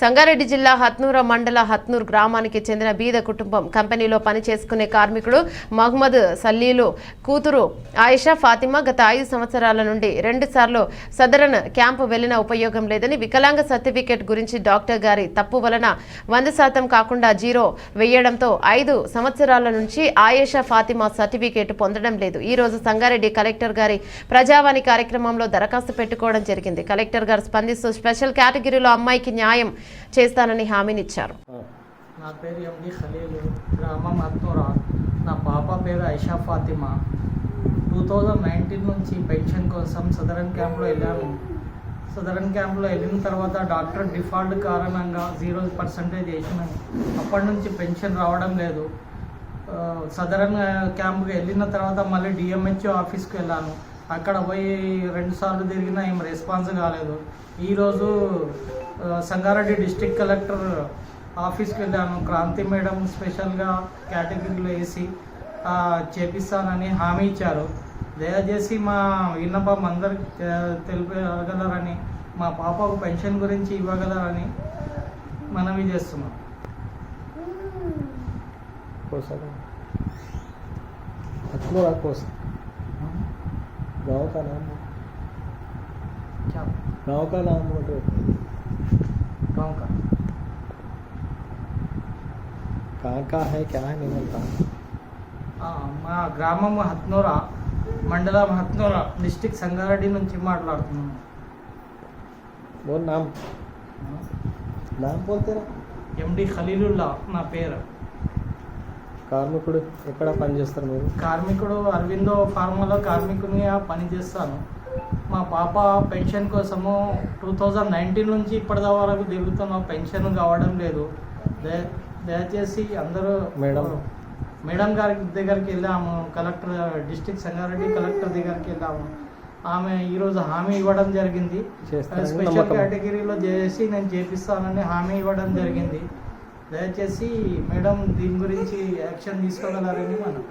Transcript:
సంగారెడ్డి జిల్లా హత్నూర మండల హత్నూర్ గ్రామానికి చెందిన బీద కుటుంబం. కంపెనీలో పని చేసుకునే కార్మికుడు మహమ్మద్ సల్లీలు కూతురు ఆయిషా ఫాతిమా గత ఐదు సంవత్సరాల నుండి రెండుసార్లు సదరన్ క్యాంపు వెళ్ళిన ఉపయోగం లేదని వికలాంగ సర్టిఫికేట్ గురించి డాక్టర్ గారి తప్పు వలన వంద శాతం కాకుండా జీరో వేయడంతో ఐదు సంవత్సరాల నుంచి ఆయేషా ఫాతిమా సర్టిఫికేట్ పొందడం లేదు. ఈ రోజు సంగారెడ్డి కలెక్టర్ గారి ప్రజావాణి కార్యక్రమంలో దరఖాస్తు పెట్టుకోవడం జరిగింది. కలెక్టర్ గారు స్పందిస్తూ స్పెషల్ కేటగిరీలో అమ్మాయికి న్యాయం చేస్తానని హామీనిచ్చారు. నా పేరు ఎండి ఖలీలు. గ్రామం హత్నూరా నా పాప పేరు Aisha Fatima. Two thousand nineteen నుంచి పెన్షన్ కోసం సదరన్ క్యాంప్లో వెళ్ళాను. సదరన్ క్యాంప్లో వెళ్ళిన తర్వాత డాక్టర్ డిఫాల్ట్ కారణంగా జీరో పర్సంటేజ్ వేసిన అప్పటి నుంచి పెన్షన్ రావడం లేదు. సదరన్ క్యాంప్కి వెళ్ళిన తర్వాత మళ్ళీ డిఎంహెచ్ఓ ఆఫీస్కి వెళ్ళాను. అక్కడ పోయి రెండుసార్లు తిరిగినా ఏం రెస్పాన్స్ కాలేదు. ఈరోజు సంగారెడ్డి డిస్టిక్ కలెక్టర్ ఆఫీస్కి వెళ్ళాను. క్రాంతి మేడం స్పెషల్గా కేటగిరీలో వేసి చేపిస్తానని హామీ ఇచ్చారు. దయచేసి మా విన్నపం అందరికి తెలిపగలరని మా పాపకు పెన్షన్ గురించి ఇవ్వగలరని మనవి చేస్తున్నాం. కోసం కోసం गांव का नाम क्या गांव का नाम बताओ गाँव का कहाँ का है क्या है नहीं मिलता ఆ, మా గ్రామం హత్నూరా మండలం హత్నూరా డిస్టిక్ సంగారెడ్డి నుంచి మాట్లాడుతున్నాను वो नाम नाम बोलते ना ఎండి ఖలీలుల్లా నా పేరు కార్మికుడు ఎక్కడ పనిచేస్తారు మీరు? కార్మికుడు అరవిందో ఫార్మాలో కార్మికునిగా పనిచేస్తాను మా పాప పెన్షన్ కోసము టూ థౌజండ్ నైన్టీన్ నుంచి ఇప్పటి వరకు తిరుగుతున్న పెన్షన్ కావడం లేదు. దయ దయచేసి అందరూ మేడం. మేడం గారి దగ్గరికి వెళ్ళాము కలెక్టర్ డిస్టిక్ సంగారెడ్డి కలెక్టర్ దగ్గరికి వెళ్ళాము ఆమె ఈరోజు హామీ ఇవ్వడం జరిగింది. స్పెషల్. కేటగిరీలో చేసి నేను చేపిస్తానని హామీ ఇవ్వడం జరిగింది. దయచేసి మేడం దీని గురించి యాక్షన్ తీసుకోగలరని మనం?